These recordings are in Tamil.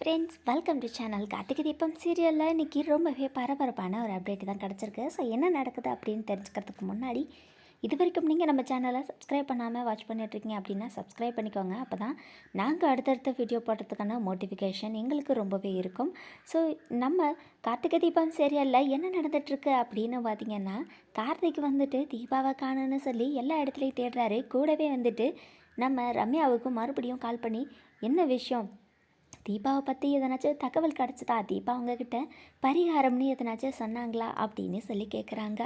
Friends welcome to channel Karthigai Deepam சீரியலில் இன்றைக்கி ரொம்பவே பரபரப்பான ஒரு அப்டேட் தான் கிடச்சிருக்கு. ஸோ என்ன நடக்குது அப்படின்னு தெரிஞ்சுக்கிறதுக்கு முன்னாடி இது வரைக்கும் நீங்கள் நம்ம சேனலை சப்ஸ்கிரைப் பண்ணாமல் வாட்ச் பண்ணிட்டுருக்கீங்க அப்படின்னா சப்ஸ்கிரைப் பண்ணிக்கோங்க. அப்போ தான் நாங்கள் அடுத்தடுத்த வீடியோ போடுறதுக்கான மோட்டிஃபிகேஷன் எங்களுக்கு ரொம்பவே இருக்கும். ஸோ நம்ம கார்த்திகை தீபம் சீரியலில் என்ன நடந்துகிட்ருக்கு அப்படின்னு பார்த்தீங்கன்னா கார்த்திக் வந்துட்டு தீபாவை காணுன்னு சொல்லி எல்லா இடத்துலையும் தேடுறாரு. கூடவே வந்துட்டு நம்ம ரம்யாவுக்கு மறுபடியும் கால் பண்ணி என்ன விஷயம்? தீபாவை பற்றி எதனாச்சும் தகவல் கிடச்சிதா? தீபா உங்ககிட்ட பரிகாரம்னு எதனாச்சும் சொன்னாங்களா? அப்படின்னு சொல்லி கேட்குறாங்க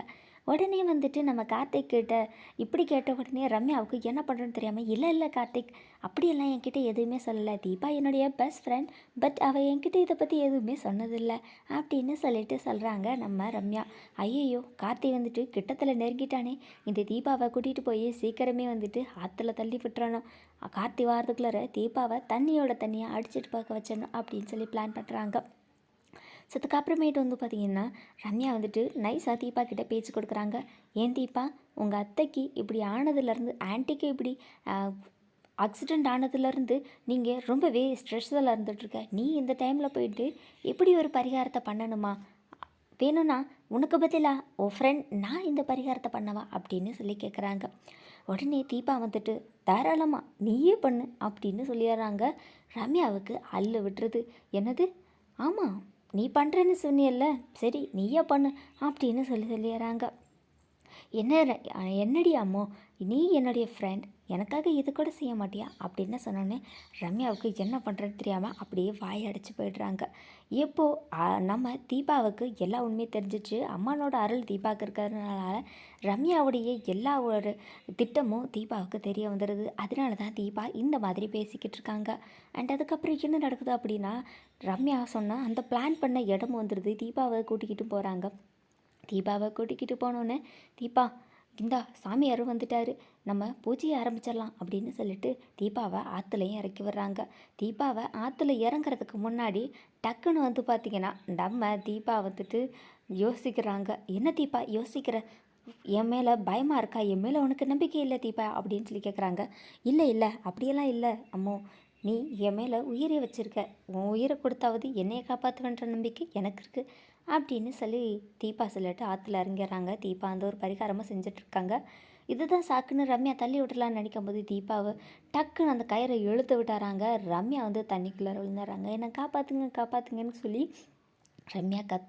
உடனே வந்துட்டு நம்ம கார்த்திக் கிட்ட இப்படி கேட்ட உடனே ரம்யாவுக்கு என்ன பண்ணுறோன்னு தெரியாமல் இல்லை இல்லை கார்த்திக் அப்படியெல்லாம் என்கிட்ட எதுவுமே சொல்லலை. தீபா என்னுடைய பெஸ்ட் ஃப்ரெண்ட் பட் அவள் என்கிட்ட இதை பற்றி எதுவுமே சொன்னதில்லை அப்படின்னு சொல்லிட்டு சொல்கிறாங்க நம்ம ரம்யா. ஐயையோ கார்த்தி வந்துட்டு கிட்டத்தில் நெருங்கிட்டானே. இந்த தீபாவை கூட்டிகிட்டு போய் சீக்கிரமே வந்துட்டு ஆற்றுல தள்ளி விட்டுறணும். கார்த்தி வாரத்துக்குள்ளார தீபாவை தண்ணியோட தண்ணியாக அடிச்சிட்டு பார்க்க வச்சிடணும் அப்படின்னு சொல்லி பிளான் பண்ணுறாங்க ஸோ அதுக்கப்புறமேட்டு வந்து பார்த்திங்கன்னா ரம்யா வந்துட்டு நைஸாக தீபா கிட்டே பேச்சு கொடுக்குறாங்க. ஏன் தீபா உங்கள் அத்தைக்கு இப்படி ஆனதுலேருந்து ஆன்ட்டிக்கு இப்படி ஆக்சிடெண்ட் ஆனதுலேருந்து நீங்கள் ரொம்பவே ஸ்ட்ரெஸ்ஸில் இருந்துகிட்ருக்க நீ இந்த டைமில் போயிட்டு எப்படி ஒரு பரிகாரத்தை பண்ணணுமா? வேணும்னா உனக்கு பதிலாக ஓ ஃப்ரெண்ட் நான் இந்த பரிகாரத்தை பண்ணவா? அப்படின்னு சொல்லி கேட்குறாங்க உடனே தீபா வந்துட்டு தாராளமாக நீயே பண்ணு அப்படின்னு சொல்லிடுறாங்க. ரம்யாவுக்கு அல்ல விட்டுறது என்னது? ஆமாம் நீ பண்ணுறேன்னு சொன்னியல்ல. சரி நீயே பண்ணு அப்படின்னு சொல்லி சொல்லிடுறாங்க. என்ன என்னடி அம்மோ? நீ என்னுடைய ஃப்ரெண்ட் எனக்காக இது கூட செய்ய மாட்டியா? அப்படின்னு சொன்னோன்னே ரம்யாவுக்கு என்ன பண்ணுறது தெரியாமல் அப்படியே வாய் அடைச்சி போயிடுறாங்க. இப்போது நம்ம தீபாவுக்கு எல்லா உண்மையும் தெரிஞ்சிச்சு. அம்மானோட அருள் தீபாவுக்கு இருக்கிறதுனால ரம்யாவுடைய எல்லா ஒரு திட்டமும் தீபாவுக்கு தெரிய வந்துடுது அதனால தான் தீபா இந்த மாதிரி பேசிக்கிட்டு இருக்காங்க. அண்ட் அதுக்கப்புறம் என்ன நடக்குது அப்படின்னா ரம்யா சொன்னால் அந்த பிளான் பண்ண இடம் வந்துடுது தீபாவை கூட்டிக்கிட்டு போகிறாங்க தீபாவை கூட்டிக்கிட்டு போனோன்னே தீபா இந்தா சாமியாரும் வந்துட்டாரு. நம்ம பூஜையை ஆரம்பிச்சிடலாம் அப்படின்னு சொல்லிட்டு தீபாவை ஆற்றுலையும் இறக்கி விடுறாங்க. தீபாவை ஆற்றுல இறங்குறதுக்கு முன்னாடி டக்குன்னு வந்து பார்த்திங்கன்னா நம்ம தீபா வந்துட்டு யோசிக்கிறாங்க. என்ன தீபா யோசிக்கிற? என் மேலே பயமாக இருக்கா? என் மேலே உனக்கு நம்பிக்கை இல்லை தீபா? அப்படின்னு சொல்லி கேட்குறாங்க இல்லை இல்லை அப்படியெல்லாம் இல்லை அம்மோ. நீ என் மேலே உயிரை வச்சுருக்க. உன் உயிரை கொடுத்தாவது என்னையை காப்பாற்றுவேன்ற நம்பிக்கை எனக்கு இருக்குது அப்படின்னு சொல்லி தீபா சொல்லிட்டு ஆற்றுல இறங்கிடுறாங்க தீபா அந்த ஒரு பரிகாரமாக செஞ்சிட்ருக்காங்க. இதுதான் சாக்குன்னு ரம்யா தள்ளி விடலான்னு நினைக்கும் போது தீபாவை டக்குன்னு அந்த கயிறை இழுத்து விட்டாராங்க. ரம்யா வந்து தண்ணிக்குள்ளே விழுந்துடுறாங்க என்னை காப்பாற்றுங்க காப்பாற்றுங்கன்னு சொல்லி ரம்யா கத்த